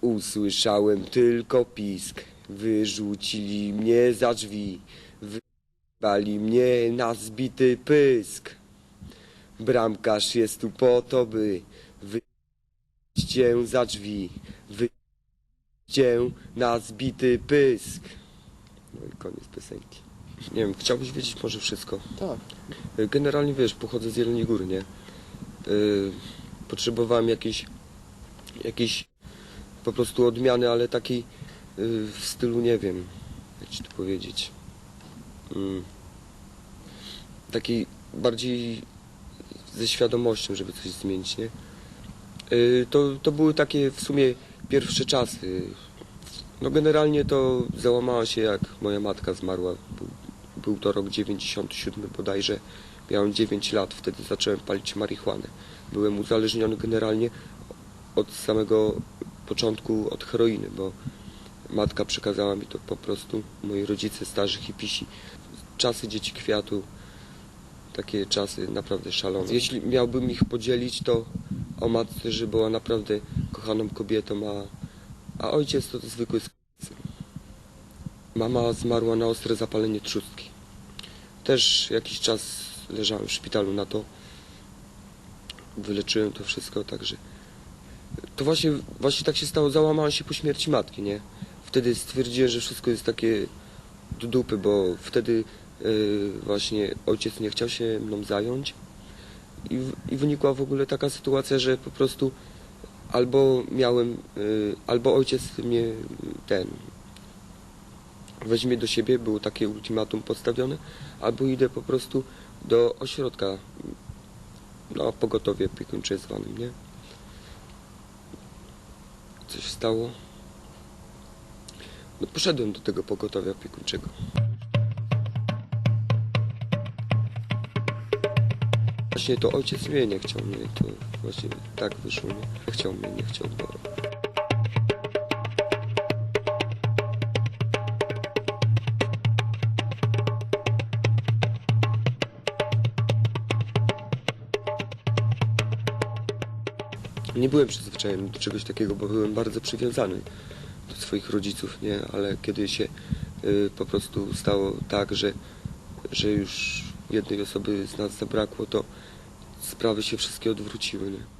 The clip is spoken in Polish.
Usłyszałem tylko pisk. Wyrzucili mnie za drzwi. Wybali mnie na zbity pysk. Bramkarz jest tu po to, by wyjść cię za drzwi. Wyjść cię na zbity pysk. No i koniec piosenki. Nie wiem, chciałbyś wiedzieć może wszystko. Tak. Generalnie wiesz, pochodzę z Jeleniej Góry, nie? Y, Potrzebowałem jakiejś, jakiejś po prostu odmiany, ale takiej y, w stylu, nie wiem, jak ci to powiedzieć. Mm. Takiej bardziej ze świadomością, żeby coś zmienić, nie? Y, To, to były takie w sumie pierwsze czasy. No generalnie to załamała się jak moja matka zmarła. Był, był to rok 97 bodajże. Miałem 9 lat, wtedy zacząłem palić marihuanę. Byłem uzależniony generalnie od samego początku od heroiny, bo matka przekazała mi to po prostu, moi rodzice starzy hipisi. Czasy dzieci kwiatu, takie czasy naprawdę szalone. Jeśli miałbym ich podzielić, to o matce, że była naprawdę kochaną kobietą, a, a ojciec to zwykły sk- Mama zmarła na ostre zapalenie trzustki. Też jakiś czas leżałem w szpitalu na to. Wyleczyłem to wszystko, także to właśnie, właśnie tak się stało, załamałem się po śmierci matki, nie? Wtedy stwierdziłem, że wszystko jest takie do dupy, bo wtedy yy, właśnie ojciec nie chciał się mną zająć i, w- i wynikła w ogóle taka sytuacja, że po prostu albo miałem, yy, albo ojciec mnie ten weźmie do siebie, było takie ultimatum postawione, albo idę po prostu do ośrodka, no pogotowie opiekuńcze zwanym, nie? Coś stało. No poszedłem do tego pogotowia opiekuńczego. Właśnie to ojciec mnie nie chciał mnie, to właśnie tak wyszło, nie? Chciał mnie, nie chciał, bo Nie byłem przyzwyczajony do czegoś takiego, bo byłem bardzo przywiązany do swoich rodziców, nie? Ale kiedy się y, po prostu stało tak, że, że już jednej osoby z nas zabrakło, to sprawy się wszystkie odwróciły, nie?